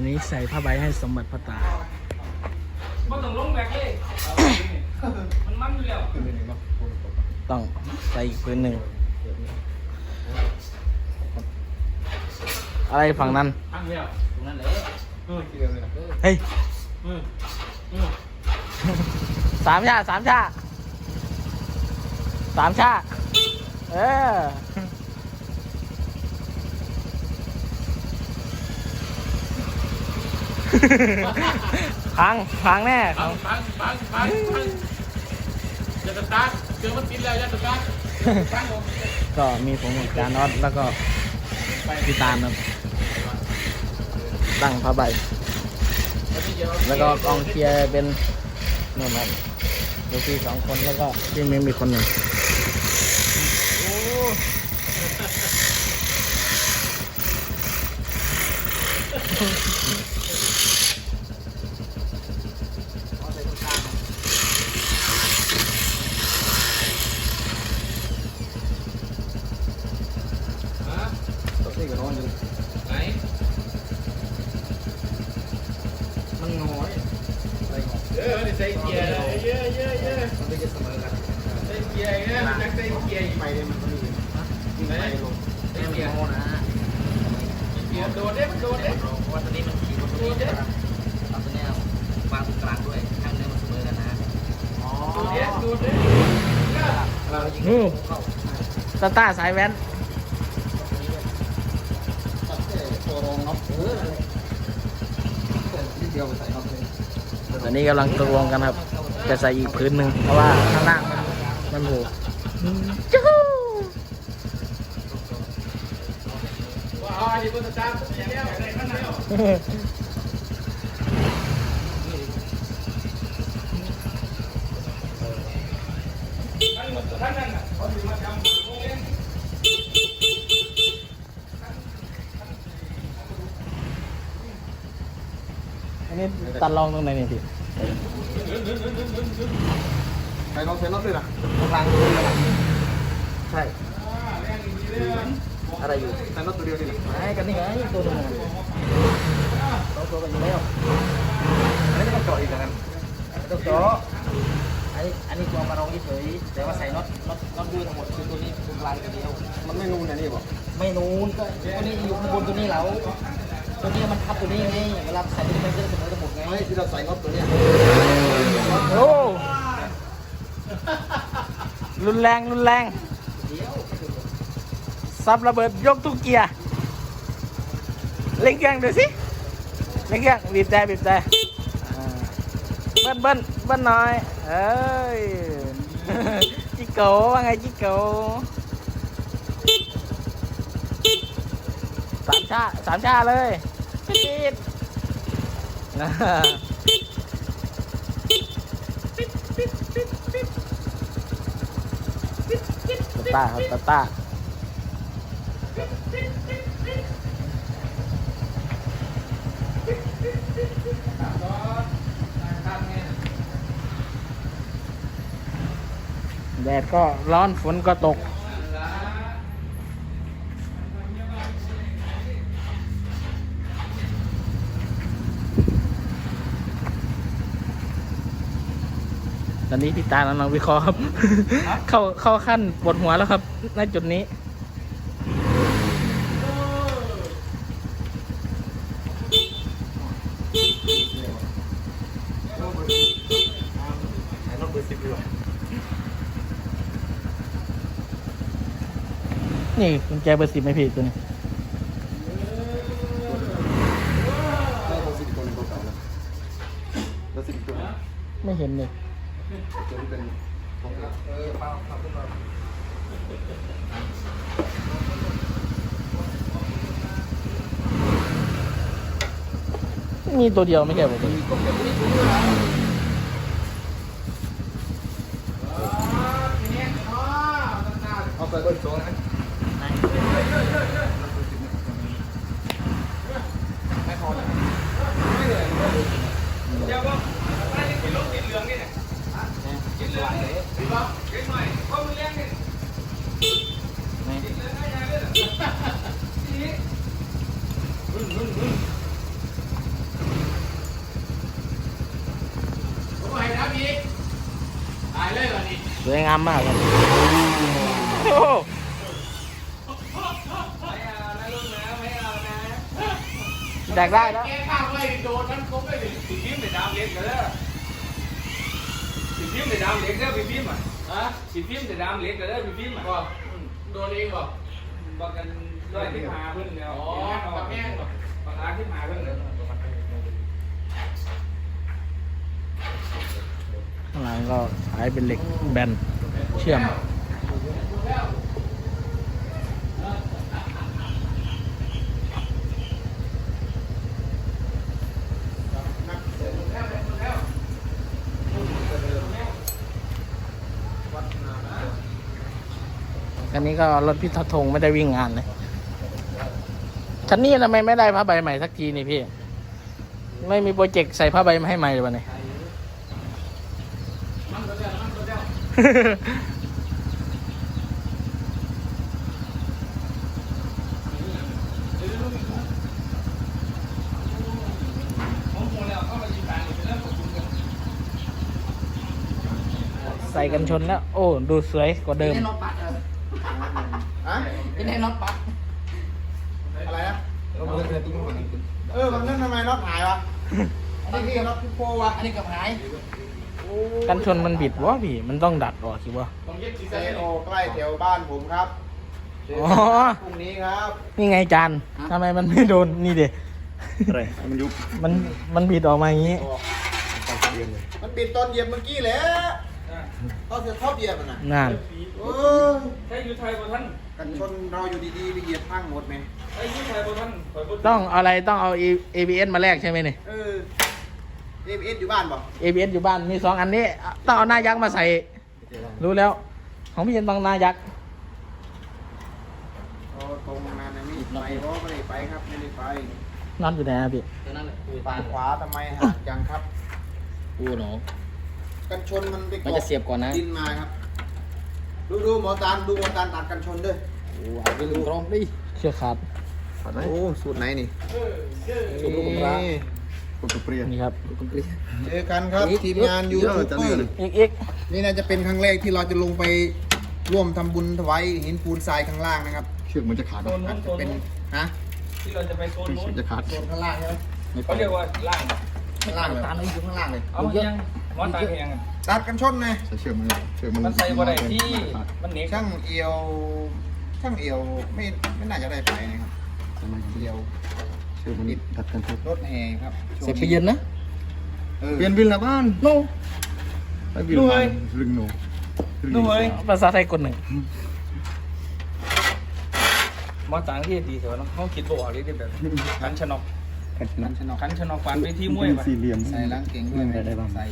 วันนี้ใส่ผ้าใบให้สมบัติพ่อตามันต้องลงแบกเลยมันมันอยู่แล้วต้องใส่อีกพื้นหนึ่ง อะไรฝั่งนั้น ตั้งแล้วตรงนั้นเลยเออเกี่ยวเลยนะเฮ้ยเออเออสามชาสามชาสามชาเออ พังพังแน่ปังปังปังปังปังอย่าสตาร์ทเจอมันติดแล้วอย่าสตาร์ทปังลงก็มีผมกับการนอตแล้วก็พี่ตามครับตั้งผ้าใบ แล้วก็กองเชียร์เป็นนู่นครับลูกพี่สองคนแล้วก็พี่เมมอีกคนหนึ่งมันน้อย เออนี่ใส่เกียร์เยอะเยอะเยอะมันไม่จะเสมอกันใส่เกียร์เนี่ยมันจะใส่เกียร์อีก ไปเลยมันก็มีมีไปลง ใส่เกียร์ โง่นะ เกียร์ โดดเด้โดดเด้เพราะว่าตัวนี้มันขี่บนตรงนี้ใช่ไหมเอาตัวนี้วางตรงกลางด้วยข้างเนื้อมันเสมอกันนะอ๋อโดดเด้โดดเด้เรายิงเข้าตาต้าสายแว้นตัดตัวรองน็อตเออนิดเดียวใส่น็อตเลยตอนนี้กำลังตกลงกันครับ จะใส่อีกพื้นหนึ่งเพราะว่าข้างล่างมันมันโผ ล่จู้ว้าวนี่เป็นสตาร์ทแล้วใส่ข้างในอะท่านหมดท่านนั่นน่ะเขาถึงมาจำโรงเรียนอันนี้ตัดลองตรงไหนนี่พี่ใส่น็อตใส่น็อตด้วยนะตรงกลางใช่ อะไรอยู่ใส่น็อตตัวเดียวนี่นะไอ้กันนี่ไงตัวหนึงต้องตัวกันอยู่แล้วอันนี้ไม่ต้องเจาะอีกแล้วกันต้องเจาะอันนี้อันนี้ตัวมาลองเฉยๆแต่ว่าใส่น็อตน็อตน็อตด้วยทั้งหมดคือตัวนี้ตัวกลางตัวเดียวมันไม่นูนอันนี้บอกไม่นูนก็ตัวนี้อยู่ข้างบนตัวนี้เหลาตัวนี้มันทับตัวนี้ไงเวลาใส่ตัวนี้มันจะเสมอทั้งหมดไงไม่ที่เราใส่น็อตตัวเนี้ยโอ้รุนแรงรุนแรง ซับระเบิดยกทุกเกียร์เล่นเครื่องดูสิเล่นเครื่องบีบแต่บีบแต่เบิ้ลเบิ้ลเบิ้ลหน่อยเอ้ยจิโก้ว่าไงจิโก้สามชาสามชาเลยปิดตาครับตาตา แดดก็ร้อนฝนก็ตก ตอนนี้พี่ตาลังวิเคราะห์ครับ เข้าเข้าขั้นปวดหัวแล้วครับณจุดนี้ ใส่น็อตเบอร์สิบดีกว่า นี่กุญแจเบอร์สิบไหมพี่ตัวนี้ได้เบอร์สิบตัวหนึงตัวเก่าแล้วเบอร์สิบตัวไม่เห็นเลยตัวนี้เป็นของเก่าเออเปล่าเปล่าเปล่ามีตัวเดียวไม่ใช่ผม เอาใส่เบอร์สองนะไม่พอนะ เดี๋ยวว่าถ้ายังเป็นรถติดเหลืองนี่เนี่ยติดเหลืองนี่ติดเหลืองเล็กหน่อยเพราะมันแรงนี่ติดเหลืองได้ยังเลยทีนี้ วยงามมากครับโอ้โหไม่เอานะลูกนะไม่เอานะแดกได้แล้วแกข้าวไม่โดนนั้นคงไม่ได้สีพิมพ์ในดาวเล็กกันแล้วสีพิมพ์ในดาวเล็กแล้วพี่พิมพ์อะฮะสีพิมพ์ในดาวเล็กกันแล้วพี่พิมพ์อะโดนเองบ่บอกกันด้วยที่มาเพิ่งเนี่ยอ๋อปากแห้งบ่ปากอาที่มาเพิ่งเนี่ยข้างหลังก็ใช้เป็นเหล็กแบน เชื่อมคันนี้ก็รถพิทักษ์ธงไม่ได้วิ่งงานเลยคันนี้ทำไมไม่ได้ผ้าใบใหม่สักทีนี่พี่ ไม่มีโปรเจกต์ใส่ผ้าใบมาให้ใหม่เลยวันนี้ผมโมแล้วเข้ามายิงการอยู่เป็นเรื่องของคุณกัน ใส่กันชนแล้ว โอ้ ดูสวยกว่าเดิมนี่น็อตปัดเออฮะนี่น็อตปัดอะไรนะเออบางเรื่องทำไมน็อตหายวะอันนี้พี่น็อตพี่โปวะอันนี้กับหาย กันชนมันบิดวะพี่ มันต้องดัดออกคิดว่าผมยึดสีเซเส้นโอใกล้แถวบ้านผมครับอ๋อพรุ่งนี้ครับ นี่ไงจานทำไมมันไม่โดน นี่เด็อะไรมันยุบ มันมันบิดออกมาอย่างนี้ มันปิดตอนเหยียบเมื่อกี้แหละตอนเสียท็อปเหยียบมันน่ะนั่นเออถ้าอยู่ไทยบ่ท่านกันชนเราอยู่ดีๆไปเหยียบพังหมดไหมถ้าอยู่ไทยบ่ท่านข่อยบ่ต้องเอาอะไรต้องเอา ABS มาแลกใช่ไหมเนี่ย เออเอฟเอสอยู่บ้านป่ะ ABS อยู่บ้านมีสองอันนี้ต้องเอาหน้ายักษ์มาใส่ รู้แล้ว ของพี่เย็นต้องหน้ายักษ์โอ้ตรงนั้นนะนี่ไปเพราะไม่ได้ไปครับไม่ได้ไปน็อตอยู่ไหนอะพี่เท่านั้นแหละคือฝั่ปางขวาทำไมหักจังครับกูหนูกันชนมันไปมันจะเสียบก่อนนะดินมาครับ ดูดูหมอตาลดูหมอตาลตัดกันชนด้วยโอ้เอาไปลืมตรงดิเชือกขาด โอ้สูตรไหนนี่สูตรลูกกำลังนี่นี่ครับคุณปรีเจอกันครับทีมงานยูทูบเบอร์อีกอีกนี่น่าจะเป็นครั้งแรกที่เราจะลงไปร่วมทำบุญถวายหินปูนทรายข้างล่างนะครับ เชือกมันจะขาดโซนนู้อาจนโซจะนเป็นนู้นฮะที่เราจะไปโซนนู้นเชือกจะขาดโซนข้างล่างใช่ไหมไม่ไปเขาเรียกว่าล่างข้างล่างเลยตาลอยู่ข้างล่างเลยเอายังหมอตายยังตัดกันชนไงใส่เชือกมันเชือกมันมันใส่บ่ได้ที่มันเหน็กช่างเอียวช่างเอียวไม่ไม่น่าจะได้ไปนะครับเอียว เชือกมันดัดกันทุกรถแห่ครับช่วงเสียบไปเย็นนะเออ เปลี่ยนวินละบ้านโน่ไปวินบ้านลึงโนดูเฮ้ยภาษาไทยกดหนึ่งหมอต่างที่ดีเถอะเนาะเขาคิดตัวอะไรได้แบบขันชนกกันชนะชนกขันชนกฟันไปที่มวยเป็นไปสี่เหลี่ยมใส่ล้างเก่งด้วยได้ได้บ้าง ใส่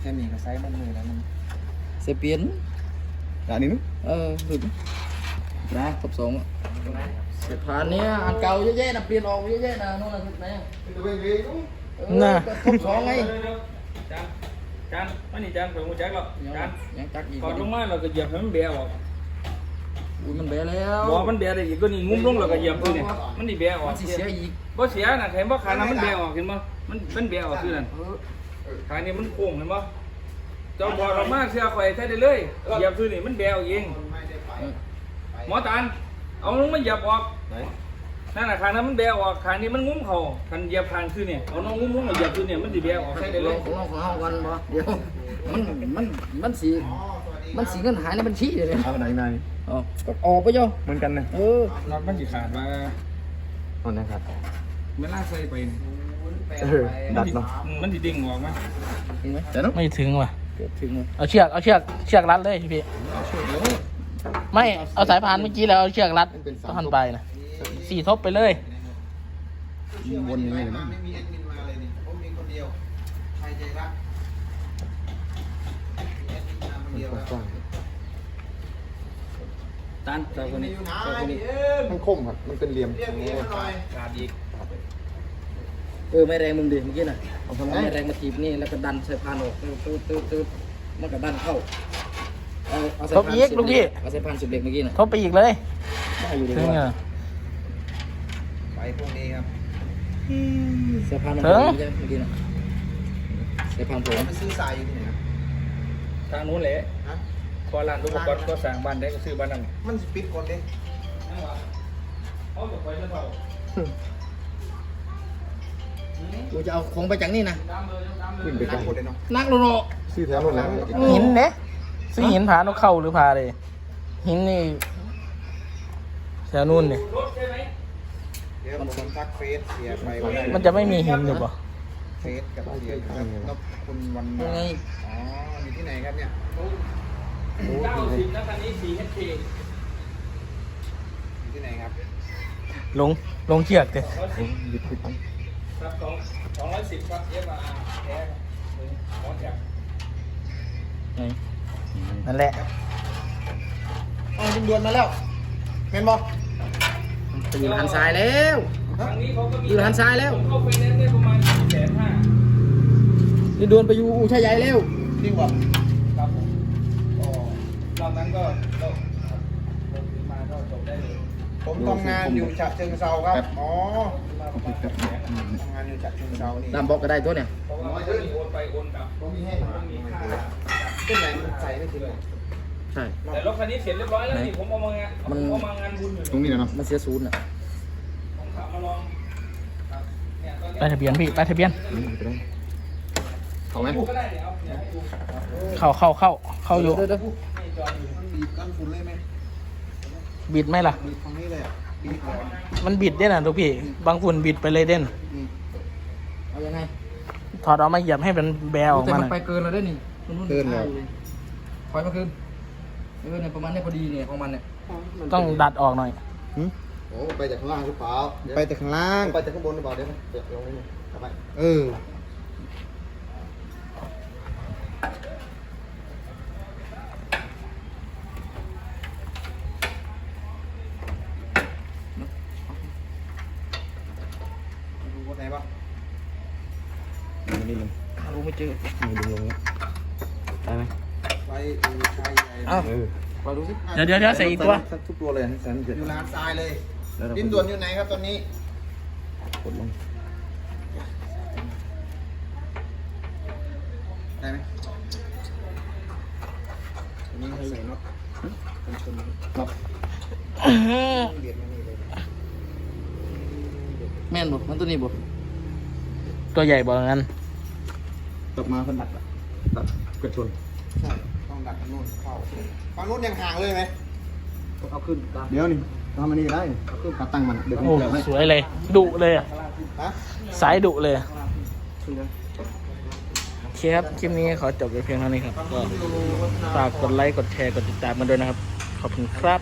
แค่มีก็ใส่มันมือแล้วมันเสียเปลี่ยนอันนี้นึกเออหลุดนะทบสองอะ เสียผ่านเนี้ยอันเก่าเยอะแยะนะเปลี่ยนออกเยอะแยะนะนู่นน่ะไหนอะเออก็ทบสองไงจานจานมันนี่จานไปมูแจ็คหรอกยังจานยังจักอีกก่อนลงมาเราก็เหยียบให้มันเบียออกอุ้ยมันเบะแล้วบอกมันเบียได้อีกก็นี่งุ้มลงเราก็เหยียบคือเนี่ยมันนี่เบียออมักนสิเสียอีกบ่เสียน่ะเห็นบ่ขาน่ะมันเบียออกเห็นบ่มันมันเบียออกคือนั่นเออขานี่มันโค้ง เห็นบ่เจ้าบอกเรามาเสียข่อยใช้ได้เลยเหยียบคือนี่มันเบียออกเองไม่ได้ไปหมอตาลเอาลงมาเหยียบออกนั่นน่ะขางนั้นมันเบียออกขางนี้มันงุ้มเข่าคันเหยียบขางคือเนี่ยเอาน้องงุ้มลงมาเหยียบคือเนี่ยมันสิเบียออกใช้ได้ลเลอยงของเราของเรากันบ่เดี๋ยวมันมันมันสีอ๋อสวัสดีมันสีเงินหายในบัญชีเลยเนี่ยเอาไหนไหนอ๋อก็ออกไปย่อเหมือนกันนะเออน็อตมันสิขาดมาเอานะครับเวลาใส่ไปนี่เออดัดเนาะมันสิดิ่งออกมาเห็นไหมแต่เนาะไม่ถึงว่ะเกือบถึงเลยเอาเชือกเอาเชือกเชือกรัดเลยพี่ ไม่เอาสายพานเมื่อกี้แล้วเอาเชือกรัดต้องหันไปนะสี่ทบไปเลยวนยังไงเลยมั้งไม่มีแอดมินมาเลยนี่ผมมีคนเดียวใครใจรักมีแอดมินมาคนเดียวครับกว้างตานเจ้าคนนี้อยู่ไหนเจ้าคนนี้เอ็มมันคมครับ มันเป็นเหลี่ยมเรียกเอ็มมาหน่อยขาดอีกเออไม่แรงมึงดิเมื่อกี้น่ะเอาทำไงเอาไม่แรงมาถีบนี่แล้วก็ดันสายพานออกตืดตืดตืดตืดมันก็ดันเข้า เอาเอาสายทบพานอีกลูกพี่ เอาสายพานสิบเหล็กเมื่อกี้น่ะทบไปอีกเลยได้อยู่ดีถึงว่าอะไปพรุ่งนี้ครับสายพานมันเออเมื่อกี้น่ะสายพานผมเราไปซื้อสายอยู่ที่ไหนครับสทางนู้นแหละฮะพอร้านอุปกรณ์ก็สั่งบ้านได้ก็ซื้อบ้านนั้นมันสปิดคนเด้เอาไปแล้วเปล่ากูจะเอาของไปจากนี่นะขึ้นไปไกลนั่งคนเด้เนาะนักโลโนซื้อแถวนู้นแล้วหินเนี่ย ซื้อหินผานกเข้าหรือผาเลย หินนี่แถวนู่นเนี่ยรถใช่ไหมเดี๋ยวผมทักเฟซเสียไปว่าได้มันจะไม่มีหินหรือเปล่าเฟซกับเสียครับนพคุณวันยังไงอ๋ออยู่ที่ไหนครับเนี่ยเก้าสิบนะคันนี้สี่เอชเคอยู่ที่ไหนครับ ลง ลงเชือกเด้ร้อยสิบหยุดขึ้นไปครับสองสองร้อยสิบครับเอฟอาร์แท้หมอแจกนั่ นแหละเอาดินด่วนมาแล้วแม่นบอกไปอยู่หันซ้ายแล้วครั้งนี้เขาก็มีอยู่หันซ้ายแล้วผมเข้าไฟแนนซ์ได้ประมาณสี่แสนห้าดินด่วนไปอยู่อู่ชายใหญ่แล้วจริงบอกครับผมก็ตอนนั้นก็ก็ครับลงมาก็จบได้เลยผมทำงานอยู่ฉะเชิงเซาครับ อ๋อมาประมาณแสนทำงานอยู่ฉะเชิงเซานี่ดำบอกก็ได้ตัวเนี่ยเพราะว่าเขามีโอนไปโอนกลับผมมีให้มันมีค่า เป็นไหนมันใส่ไม่ถึงเลยใช่ แต่รถคันนี้เสร็จเรียบร้อยแล้วนี่ผมเอามางานมันผมเอามางานบุญอยู่ตรงนี้นะเนาะมันเสียศูนย์อะผมขับมาลองครับเนี่ยตอนนี้ป้ายทะเบียนพี่ป้ายทะเบียนไปได้เขาไหมดูก็ได้เดี๋ยวเอาเนี่ยให้ดูเข้าเข้าเข้าเข้าอยู่เดี๋ยวเดี๋ยวนี่จอดอยู่มันบีบกันฝุ่นเลยไหมบิดไหมล่ะ บีบตรงนี้เลยอะบีบก่อนมันบิดได้น่ะทุกพี่ บางฝุ่นบิดไปเลยเด่นเอายังไงถอดออกมาเหยียบให้มันแบวออกแต่มามันหน่ไปอยเกินแล้วด้วยนี่ นู่นเกินแล้วถอยมาคืนเออเนี่ยประมาณเนี้พอดีเนี่ยของมันเนี่ยต้องดัดออกหน่อยโอ้ไปจากข้างล่างหรือเปล่าไปแต่ข้างล่าง ไปจากข้างบนหรือเปล่าเดี๋ยวเดี๋ยวลงนี่กลับไปเออ ดูว่าไหนบ้าง นี่ลง หารู้ไม่เจอ นี่ดึงลงแล้วได้ไหม ไปอูชายใหญ่เอ้าเออไปดูสิเดี๋ยวเดี๋ยวเดี๋ยวใส่อีกตัวสัทุกตัวเลยให้แสนเจ็ดอยู่ร้านทรายเลยแล้วเราดินด่วนอยู่ไหนครับตอนนี้ กดลง ได้ไหมอันนี้ให้ใส่น็อตกันชนน็อตเบียดมานี่เลยแม่นบ่มันตัวนี้บ่ตัวใหญ่บอกงั้นตกมาคนดัดอะดัดกระชนใช่ ต้องดักอันนู้นเข้าฝั่งนู้นยังห่างเลยไหมเอาขึ้นตามเดี๋ยวนี่ทำมันนี่ก็ได้ขึ้นขาตั้งมันเดี๋ยวผมโอ้เกี่ยวให้สวยเลยดุเลยอะฮะสายดุเลยอะขึ้นเลยโอเคครับคลิปนี้ขอจบไปเพียงเท่านี้ครับก็ฝากกดไลค์กดแชร์กดติดตามกันด้วยนะครับ ขอบคุณครับ